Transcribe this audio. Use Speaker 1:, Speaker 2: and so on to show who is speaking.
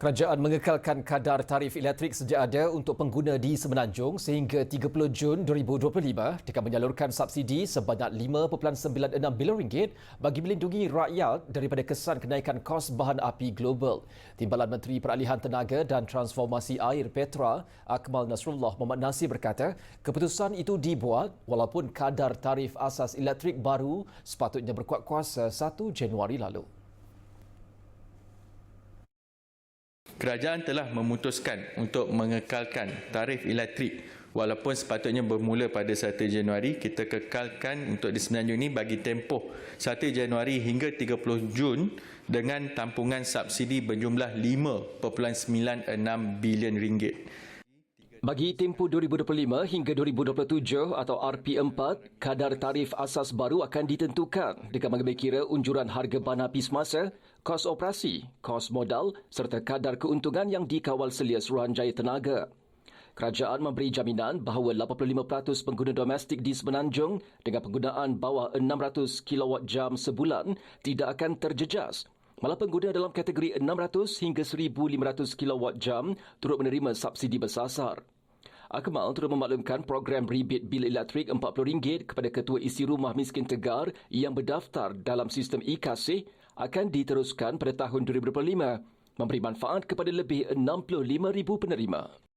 Speaker 1: Kerajaan mengekalkan kadar tarif elektrik sedia ada untuk pengguna di Semenanjung sehingga 30 Jun 2025 dengan menyalurkan subsidi sebanyak 5.96 bilion ringgit bagi melindungi rakyat daripada kesan kenaikan kos bahan api global. Timbalan Menteri Peralihan Tenaga dan Transformasi Air Petra Akmal Nasrullah Muhammad Nasir berkata keputusan itu dibuat walaupun kadar tarif asas elektrik baru sepatutnya berkuat kuasa 1 Januari lalu.
Speaker 2: Kerajaan telah memutuskan untuk mengekalkan tarif elektrik walaupun sepatutnya bermula pada 1 Januari kita kekalkan untuk di Semenanjung ini bagi tempoh 1 Januari hingga 30 Jun dengan tampungan subsidi berjumlah 5.96 bilion ringgit.
Speaker 1: Bagi tempoh 2025 hingga 2027 atau RP4, kadar tarif asas baru akan ditentukan dengan mengambil kira unjuran harga bahan api semasa, kos operasi, kos modal serta kadar keuntungan yang dikawal selia Suruhanjaya Tenaga. Kerajaan memberi jaminan bahawa 85% pengguna domestik di Semenanjung dengan penggunaan bawah 600 kWh sebulan tidak akan terjejas Malah pengguna dalam kategori 600 hingga 1500 kWh turut menerima subsidi bersasar. Akmal turut memaklumkan program rebate bil elektrik RM40 kepada ketua isi rumah miskin tegar yang berdaftar dalam sistem e-kasih akan diteruskan pada tahun 2025 memberi manfaat kepada lebih 65,000 penerima.